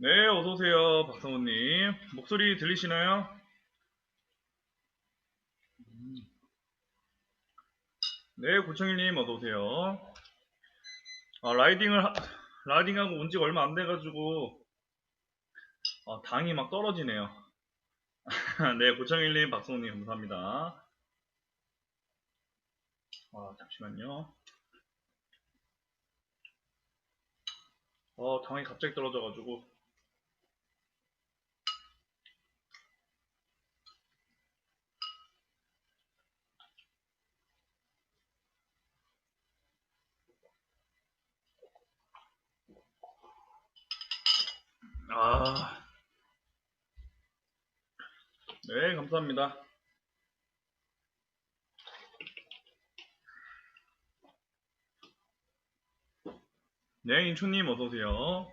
네, 어서오세요. 박성우님. 목소리 들리시나요? 네, 고창일님, 어서오세요. 아, 라이딩을, 하- 라이딩하고 온 지가 얼마 안 돼가지고, 아, 당이 막 떨어지네요. 네, 고창일님, 박성우님, 감사합니다. 아, 잠시만요. 어, 당이 갑자기 떨어져가지고. 아. 네, 감사합니다. 네, 인초님 어서오세요.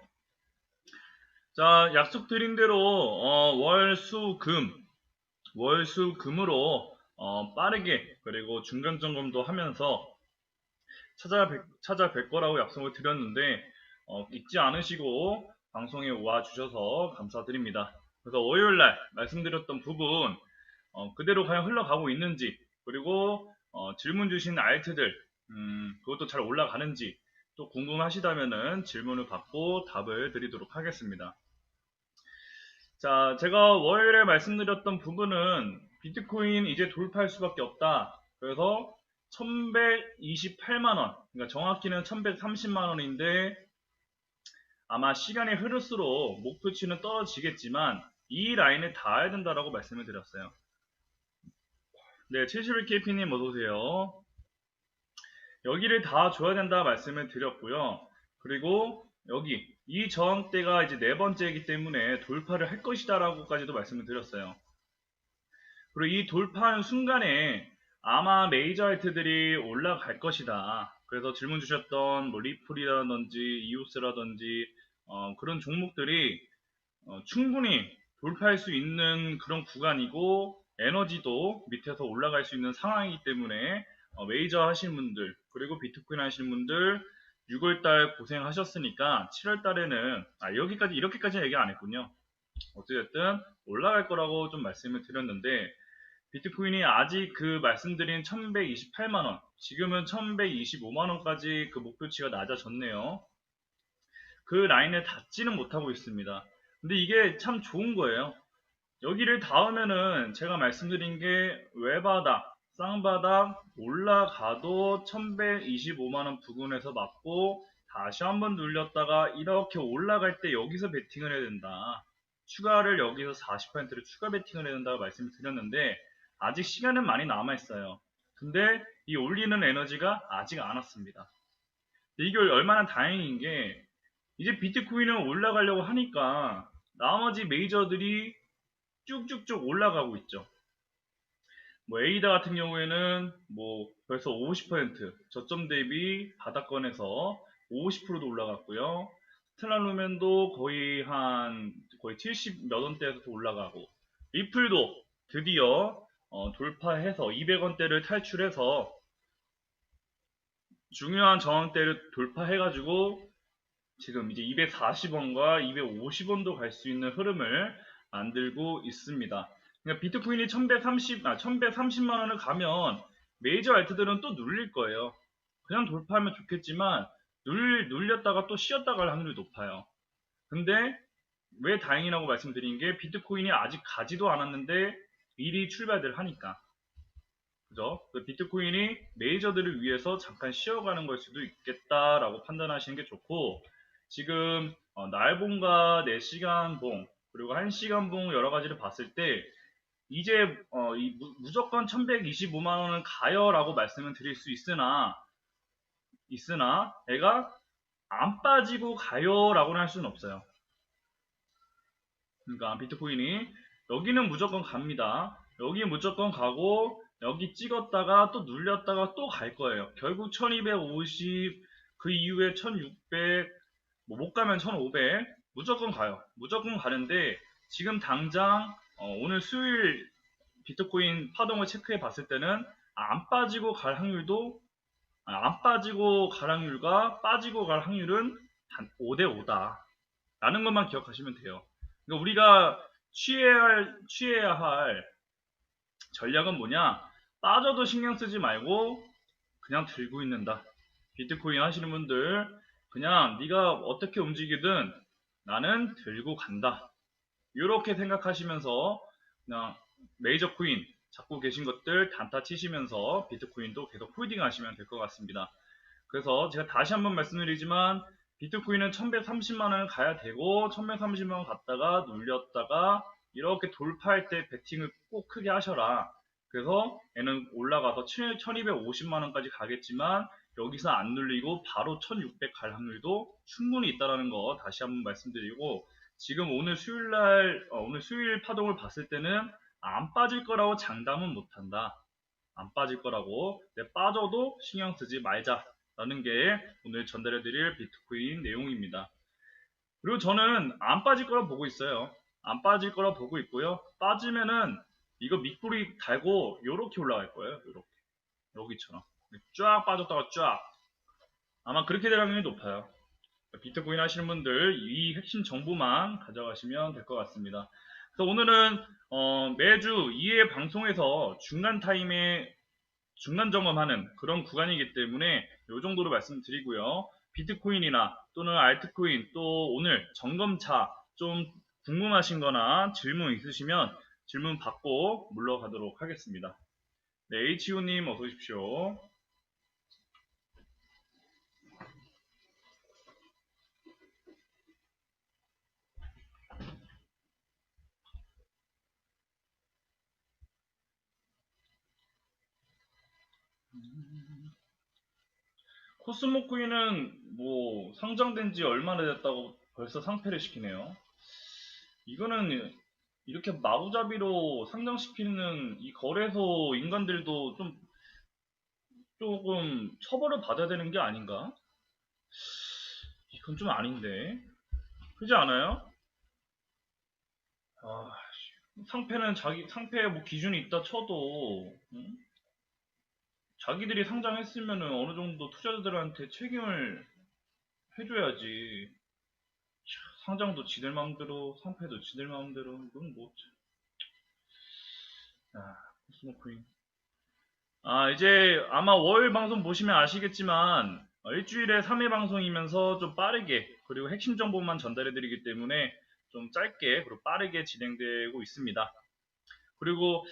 자, 약속드린 대로, 어, 월, 수, 금, 월, 수, 금으로, 어, 빠르게, 그리고 중간 점검도 하면서 찾아뵐, 찾아뵐 거라고 약속을 드렸는데, 어, 잊지 않으시고, 방송에 와 주셔서 감사드립니다. 그래서 월요일날 말씀드렸던 부분, 어, 그대로 과연 흘러가고 있는지, 그리고, 어, 질문 주신 알트들, 음, 그것도 잘 올라가는지, 또 궁금하시다면은 질문을 받고 답을 드리도록 하겠습니다. 자, 제가 월요일에 말씀드렸던 부분은 비트코인 이제 돌파할 수밖에 없다. 그래서 1128만원, 그러니까 정확히는 1130만원인데 아마 시간이 흐를수록 목표치는 떨어지겠지만 이 라인에 닿아야 된다라고 말씀을 드렸어요. 네, 71KP님 어서오세요. 여기를 다 줘야 된다 말씀을 드렸고요. 그리고 여기 이 저항대가 이제 네 번째이기 때문에 돌파를 할 것이다 라고까지도 말씀을 드렸어요. 그리고 이 돌파하는 순간에 아마 메이저 알트들이 올라갈 것이다. 그래서 질문 주셨던 뭐 리플이라든지 이오스라든지 어, 그런 종목들이 어, 충분히 돌파할 수 있는 그런 구간이고 에너지도 밑에서 올라갈 수 있는 상황이기 때문에 어, 메이저 하신 분들 그리고 비트코인 하시는 분들 6월달 고생하셨으니까 7월달에는 아 여기까지 이렇게까지 얘기 안 했군요. 어쨌든 올라갈 거라고 좀 말씀을 드렸는데 비트코인이 아직 그 말씀드린 1128만원 지금은 1125만원까지 그 목표치가 낮아졌네요. 그 라인을 닿지는 못하고 있습니다. 근데 이게 참 좋은 거예요. 여기를 닿으면은 제가 말씀드린 게 외바닥, 쌍바닥 올라가도 1125만원 부근에서 맞고 다시 한번 눌렸다가 이렇게 올라갈 때 여기서 베팅을 해야 된다. 추가를 여기서 40%를 추가 베팅을 해야 된다고 말씀을 드렸는데 아직 시간은 많이 남아 있어요. 근데 이 올리는 에너지가 아직 안 왔습니다. 이게 얼마나 다행인 게 이제 비트코인은 올라가려고 하니까 나머지 메이저들이 쭉쭉쭉 올라가고 있죠. 뭐 에이다 같은 경우에는 뭐 벌써 50% 저점 대비 바닥권에서 50%도 올라갔고요. 스텔라루멘도 거의 한 거의 70 몇 원대에서 올라가고 리플도 드디어 어, 돌파해서 200원대를 탈출해서 중요한 저항대를 돌파해가지고 지금 이제 240원과 250원도 갈 수 있는 흐름을 만들고 있습니다. 그러니까 비트코인이 1130, 아, 1130만 원을 가면 메이저 알트들은 또 눌릴 거예요. 그냥 돌파하면 좋겠지만 눌, 눌렸다가 또 쉬었다 갈 확률이 높아요. 근데 왜 다행이라고 말씀드린 게 비트코인이 아직 가지도 않았는데 미리 출발을 하니까. 그죠? 그 비트코인이 메이저들을 위해서 잠깐 쉬어가는 걸 수도 있겠다라고 판단하시는 게 좋고 지금 어, 날봉과 4시간 봉 그리고 1시간 봉 여러 가지를 봤을 때 이제 어, 이 무, 무조건 1125만 원은 가요라고 말씀을 드릴 수 있으나 있으나 애가 안 빠지고 가요라고는 할 수는 없어요. 그러니까 비트코인이 여기는 무조건 갑니다. 여기 무조건 가고 여기 찍었다가 또 눌렸다가 또 갈 거예요. 결국 1250 그 이후에 1600 뭐 못 가면 1500 무조건 가요. 무조건 가는데 지금 당장 어, 오늘 수요일 비트코인 파동을 체크해 봤을 때는 안 빠지고 갈 확률도 아, 안 빠지고 갈 확률과 빠지고 갈 확률은 한 5대 5다. 라는 것만 기억하시면 돼요. 그러니까 우리가 취해야 할, 취해야 할 전략은 뭐냐? 빠져도 신경 쓰지 말고 그냥 들고 있는다. 비트코인 하시는 분들 그냥 네가 어떻게 움직이든 나는 들고 간다. 이렇게 생각하시면서 그냥 메이저 코인 잡고 계신 것들 단타 치시면서 비트코인도 계속 홀딩 하시면 될 것 같습니다. 그래서 제가 다시 한번 말씀드리지만 비트코인은 1130만 원을 가야 되고 1130만 원 갔다가 눌렸다가 이렇게 돌파할 때 베팅을 꼭 크게 하셔라. 그래서 얘는 올라가서 1250만 원까지 가겠지만 여기서 안 눌리고 바로 1600 갈 확률도 충분히 있다라는 거 다시 한번 말씀드리고 지금 오늘 수요일 날 어, 오늘 수요일 파동을 봤을 때는 안 빠질 거라고 장담은 못 한다. 안 빠질 거라고 네, 빠져도 신경 쓰지 말자라는 게 오늘 전달해 드릴 비트코인 내용입니다. 그리고 저는 안 빠질 거라 보고 있어요. 안 빠질 거라 보고 있고요. 빠지면은 이거 밑구리 달고 요렇게 올라갈 거예요. 여기처럼 쫙 빠졌다가 쫙 아마 그렇게 될 확률이 높아요. 비트코인 하시는 분들 이 핵심 정보만 가져가시면 될 것 같습니다. 그래서 오늘은 어, 매주 2회 방송에서 중간 타임에 중간 점검하는 그런 구간이기 때문에 이 정도로 말씀드리고요. 비트코인이나 또는 알트코인 또 오늘 점검차 좀 궁금하신 거나 질문 있으시면 질문 받고 물러가도록 하겠습니다. 네, HO님 어서 오십시오. 코스모코인은 뭐 상장된 지 얼마나 됐다고 벌써 상패를 시키네요. 이거는 이렇게 마구잡이로 상장시키는 이 거래소 인간들도 좀 조금 처벌을 받아야 되는 게 아닌가? 이건 좀 아닌데. 그렇지 않아요? 아, 상패는 자기 상패에 뭐 기준이 있다 쳐도 응? 자기들이 상장했으면 어느 정도 투자자들한테 책임을 해줘야지. 상장도 지들 마음대로, 상패도 지들 마음대로, 이건 뭐, 아, 코스모 코인. 아, 이제 아마 월 방송 보시면 아시겠지만, 어, 일주일에 3회 방송이면서 좀 빠르게, 그리고 핵심 정보만 전달해드리기 때문에 좀 짧게, 그리고 빠르게 진행되고 있습니다. 그리고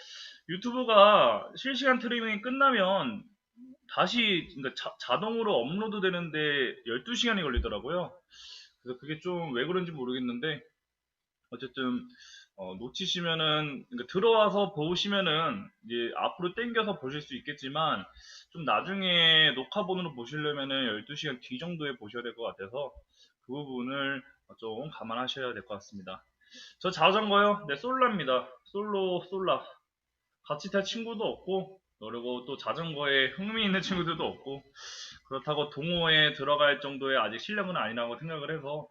유튜브가 실시간 트리밍이 끝나면 다시 그러니까 자, 동으로 업로드 되는데 12시간이 걸리더라고요. 그래서 그게 좀 왜 그런지 모르겠는데 어쨌든 어, 놓치시면은 그러니까 들어와서 보시면은 이제 앞으로 땡겨서 보실 수 있겠지만 좀 나중에 녹화본으로 보시려면은 12시간 뒤 정도에 보셔야 될 것 같아서 그 부분을 좀 감안하셔야 될 것 같습니다. 저 자전거요? 네, 솔라입니다. 솔로, 솔라. 같이 탈 친구도 없고, 그리고 또 자전거에 흥미 있는 친구들도 없고, 그렇다고 동호회에 들어갈 정도의 아직 실력은 아니라고 생각을 해서,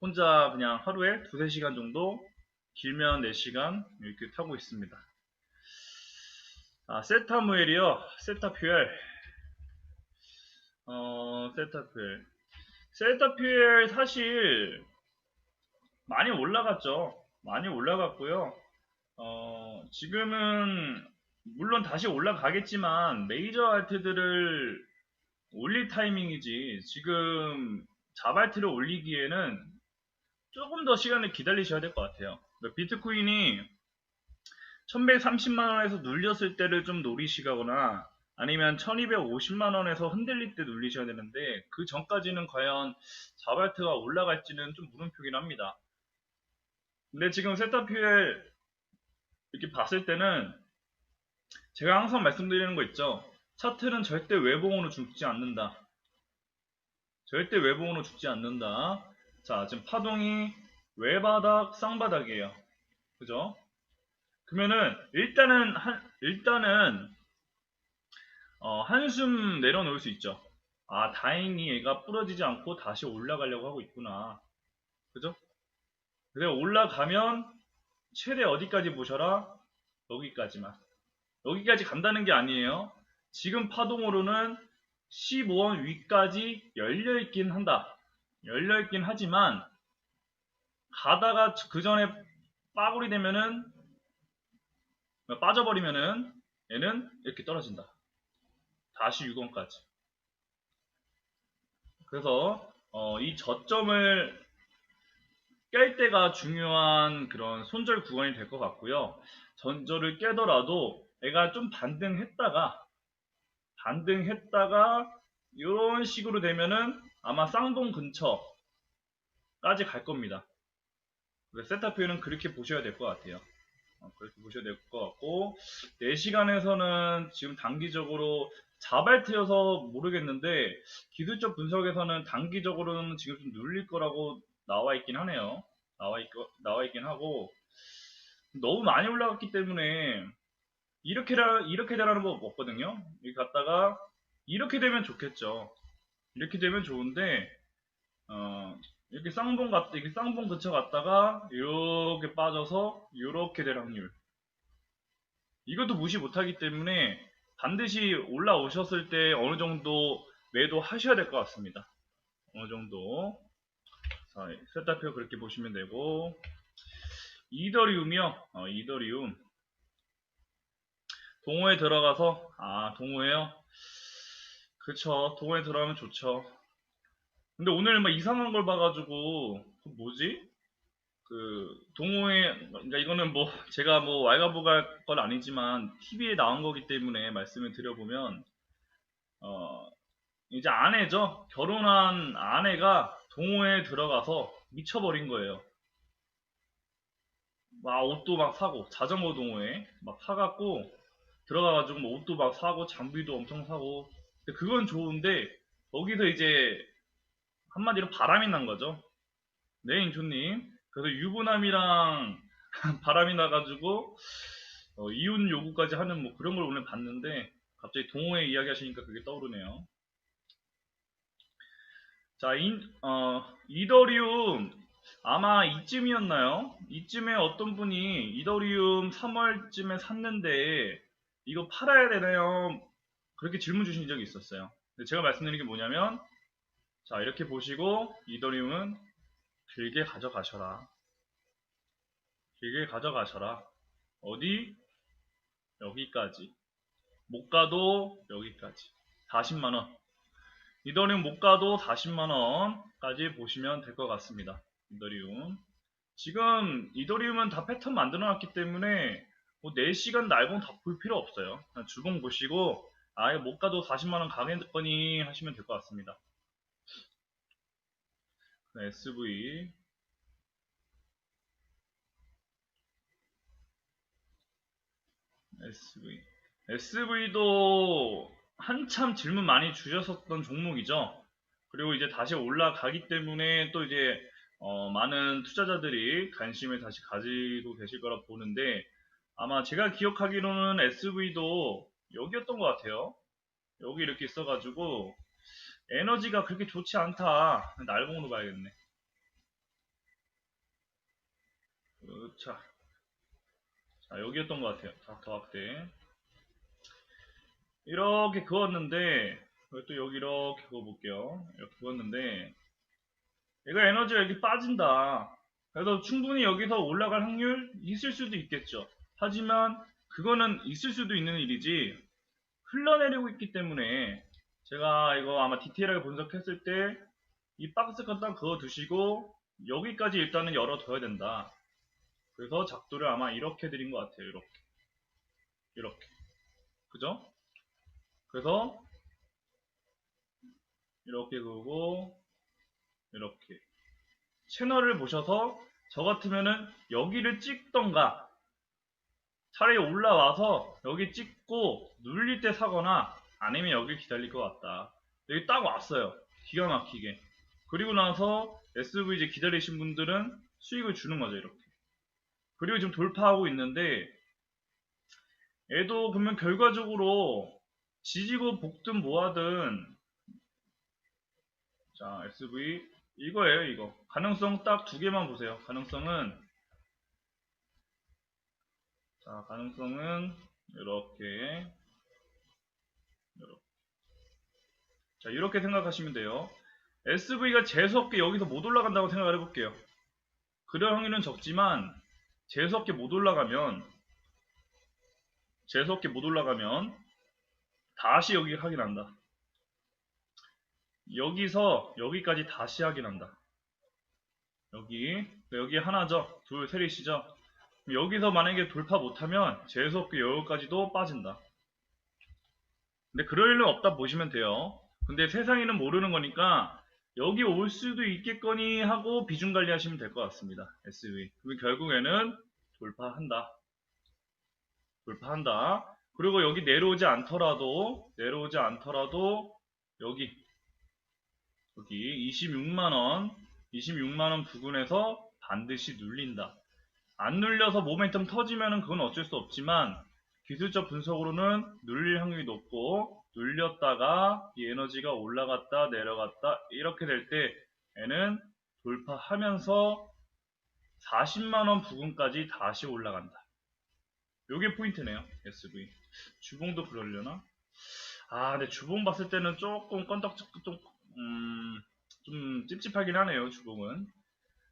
혼자 그냥 하루에 두세 시간 정도, 길면 4시간 이렇게 타고 있습니다. 아, 세타무엘이요. 세타퓨엘. 어, 세타퓨엘. 세타퓨엘 사실 많이 올라갔죠. 많이 올라갔고요. 어, 지금은 물론 다시 올라가겠지만 메이저 알트들을 올릴 타이밍이지 지금 자발트를 올리기에는 조금 더 시간을 기다리셔야 될 것 같아요. 그러니까 비트코인이 1130만원에서 눌렸을 때를 좀 노리시거나 아니면 1250만원에서 흔들릴 때 눌리셔야 되는데 그 전까지는 과연 자발트가 올라갈지는 좀 물음표긴 합니다. 근데 지금 세타퓨엘 이렇게 봤을 때는 제가 항상 말씀드리는 거 있죠. 차트는 절대 외봉으로 죽지 않는다. 절대 외봉으로 죽지 않는다. 자, 지금 파동이 외바닥, 쌍바닥이에요. 그죠? 그러면은 일단은 한 일단은 어, 한숨 내려놓을 수 있죠. 아, 다행히 얘가 부러지지 않고 다시 올라가려고 하고 있구나. 그죠? 그래 올라가면 최대 어디까지 보셔라? 여기까지만. 여기까지 간다는 게 아니에요. 지금 파동으로는 15원 위까지 열려있긴 한다. 열려있긴 하지만 가다가 그 전에 빠굴이 되면은 빠져버리면은 얘는 이렇게 떨어진다. 다시 6원까지. 그래서 어, 이 저점을 깰 때가 중요한 그런 손절 구간이 될 것 같고요. 전절을 깨더라도 애가 좀 반등했다가 반등했다가 이런 식으로 되면은 아마 쌍봉 근처까지 갈 겁니다. 세타표는 그렇게 보셔야 될 것 같아요. 어, 그렇게 보셔야 될 것 같고 4시간에서는 지금 단기적으로 자발트여서 모르겠는데 기술적 분석에서는 단기적으로는 지금 좀 눌릴 거라고 나와 있긴 하네요. 나와 있 나와 있긴 하고 너무 많이 올라갔기 때문에 이렇게 이렇게 되라는 법 없거든요. 여기 갔다가 이렇게 되면 좋겠죠. 이렇게 되면 좋은데 어, 이렇게 쌍봉 갔 이렇게 쌍봉 근처 갔다가 이렇게 빠져서 이렇게 될 확률. 이것도 무시 못하기 때문에 반드시 올라오셨을 때 어느 정도 매도 하셔야 될 것 같습니다. 어느 정도. 자, 세타표 그렇게 보시면 되고 이더리움이요. 어, 이더리움. 동호회 들어가서 아 동호회요. 그쵸. 동호회 들어가면 좋죠. 근데 오늘 막 이상한 걸 봐가지고 그 뭐지? 그 동호회 그러니까 이거는 뭐 제가 뭐 왈가부갈 건 아니지만 TV에 나온 거기 때문에 말씀을 드려보면 어 이제 아내죠 결혼한 아내가 동호회에 들어가서 미쳐버린 거예요. 막 옷도 막 사고 자전거 동호회 막 사갖고 들어가가지고 뭐 옷도 막 사고 장비도 엄청 사고 그건 좋은데 거기서 이제 한마디로 바람이 난 거죠. 네 인초님 그래서 유부남이랑 바람이 나가지고 어, 이혼 요구까지 하는 뭐 그런 걸 오늘 봤는데 갑자기 동호회 이야기 하시니까 그게 떠오르네요. 자, 인, 어, 이더리움 아마 이쯤이었나요? 이쯤에 어떤 분이 이더리움 3월쯤에 샀는데 이거 팔아야 되나요? 그렇게 질문 주신 적이 있었어요. 근데 제가 말씀드린 게 뭐냐면 자 이렇게 보시고 이더리움은 길게 가져가셔라. 길게 가져가셔라. 어디? 여기까지. 못 가도 여기까지. 40만원. 이더리움 못 가도 40만원까지 보시면 될 것 같습니다. 이더리움. 지금 이더리움은 다 패턴 만들어 놨기 때문에 뭐 4시간 날봉 다 볼 필요 없어요. 주봉 보시고 아예 못 가도 40만원 가겠거니 하시면 될 것 같습니다. SV SV SV도 한참 질문 많이 주셨었던 종목이죠. 그리고 이제 다시 올라가기 때문에 또 이제 어, 많은 투자자들이 관심을 다시 가지고 계실 거라 보는데 아마 제가 기억하기로는 SV도 여기였던 것 같아요. 여기 이렇게 있어가지고 에너지가 그렇게 좋지 않다. 날봉으로 봐야겠네. 자, 자 여기였던 것 같아요. 닥터 확대. 이렇게 그었는데 또 여기 이렇게 그어볼게요. 이렇게 그었는데 얘가 에너지가 이렇게 빠진다. 그래서 충분히 여기서 올라갈 확률 있을 수도 있겠죠. 하지만 그거는 있을 수도 있는 일이지 흘러내리고 있기 때문에 제가 이거 아마 디테일하게 분석했을 때 이 박스 갖다 그어 두시고 여기까지 일단은 열어둬야 된다. 그래서 작도를 아마 이렇게 드린 것 같아요. 이렇게. 이렇게. 그죠? 그래서 이렇게 그고 이렇게 채널을 보셔서 저 같으면은 여기를 찍던가 차라리 올라와서 여기 찍고 눌릴 때 사거나 아니면 여기 기다릴 것 같다. 여기 딱 왔어요. 기가 막히게. 그리고 나서 SVG 기다리신 분들은 수익을 주는 거죠. 이렇게. 그리고 지금 돌파하고 있는데 얘도 그러면 결과적으로 지지고 볶든 뭐하든. 자 SV 이거예요 이거. 가능성 딱 두 개만 보세요. 가능성은. 자 가능성은 이렇게. 자 이렇게 생각하시면 돼요. SV가 재수없게 여기서 못 올라간다고 생각을 해볼게요. 그럴 확률은 적지만 재수없게 못 올라가면 재수없게 못 올라가면 다시 여기 확인한다. 여기서 여기까지 다시 확인한다. 여기 여기 하나죠. 둘 셋이시죠. 여기서 만약에 돌파 못하면 재수없게 여기까지도 빠진다. 근데 그럴 일은 없다 보시면 돼요. 근데 세상에는 모르는 거니까 여기 올 수도 있겠거니 하고 비중 관리하시면 될 것 같습니다. SV. 그러면 결국에는 돌파한다. 돌파한다. 그리고 여기 내려오지 않더라도 내려오지 않더라도 여기 여기 26만원 26만원 부근에서 반드시 눌린다. 안 눌려서 모멘텀 터지면은 그건 어쩔 수 없지만 기술적 분석으로는 눌릴 확률이 높고 눌렸다가 이 에너지가 올라갔다 내려갔다 이렇게 될때 얘는 돌파하면서 40만원 부근까지 다시 올라간다. 요게 포인트네요. SV. 주봉도 그러려나? 아, 근데 주봉 봤을 때는 조금 건덕 좀, 음, 좀 찝찝하긴 하네요. 주봉은.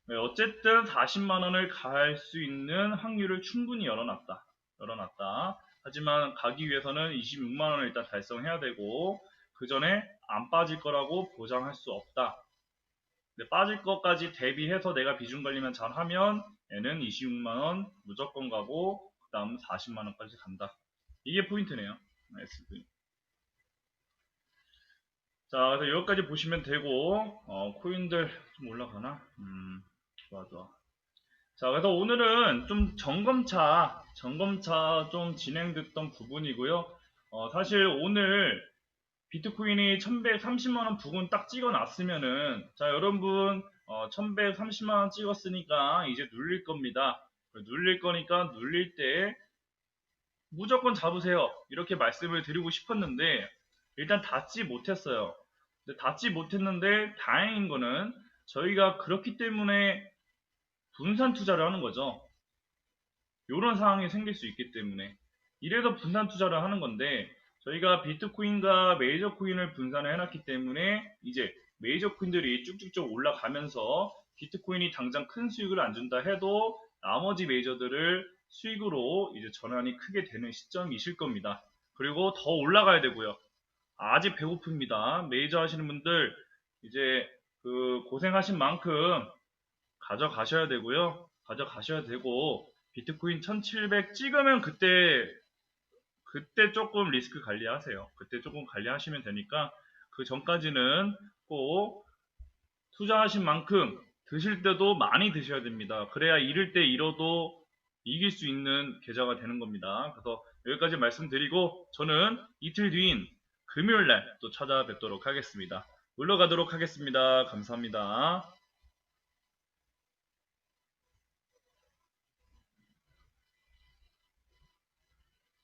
네, 어쨌든 40만원을 갈 수 있는 확률을 충분히 열어놨다. 열어놨다. 하지만 가기 위해서는 26만원을 일단 달성해야 되고 그 전에 안 빠질 거라고 보장할 수 없다. 빠질 것까지 대비해서 내가 비중 관리만 잘하면 얘는 26만원 무조건 가고 그 다음 40만원까지 간다. 이게 포인트네요. SV. 자, 그래서 여기까지 보시면 되고 어, 코인들 좀 올라가나? 음, 좋아 좋아. 자, 그래서 오늘은 좀 점검차, 점검차 좀 진행됐던 부분이고요. 어, 사실 오늘 비트코인이 1130만원 부근 딱 찍어 놨으면은, 자, 여러분, 어, 1130만원 찍었으니까 이제 눌릴 겁니다. 눌릴 거니까 눌릴 때 무조건 잡으세요. 이렇게 말씀을 드리고 싶었는데, 일단 닿지 못했어요. 닿지 못했는데, 다행인 거는 저희가 그렇기 때문에 분산 투자를 하는 거죠. 이런 상황이 생길 수 있기 때문에 이래서 분산 투자를 하는 건데 저희가 비트코인과 메이저 코인을 분산을 해놨기 때문에 이제 메이저 코인들이 쭉쭉쭉 올라가면서 비트코인이 당장 큰 수익을 안 준다 해도 나머지 메이저들을 수익으로 이제 전환이 크게 되는 시점이실 겁니다. 그리고 더 올라가야 되고요. 아직 배고픕니다. 메이저 하시는 분들 이제 그 고생하신 만큼 가져가셔야 되고요. 가져가셔야 되고 비트코인 1700 찍으면 그때 그때 조금 리스크 관리하세요. 그때 조금 관리하시면 되니까 그 전까지는 꼭 투자하신 만큼 드실 때도 많이 드셔야 됩니다. 그래야 잃을 때 잃어도 이길 수 있는 계좌가 되는 겁니다. 그래서 여기까지 말씀드리고 저는 이틀 뒤인 금요일 날 또 찾아뵙도록 하겠습니다. 놀러 가도록 하겠습니다. 감사합니다.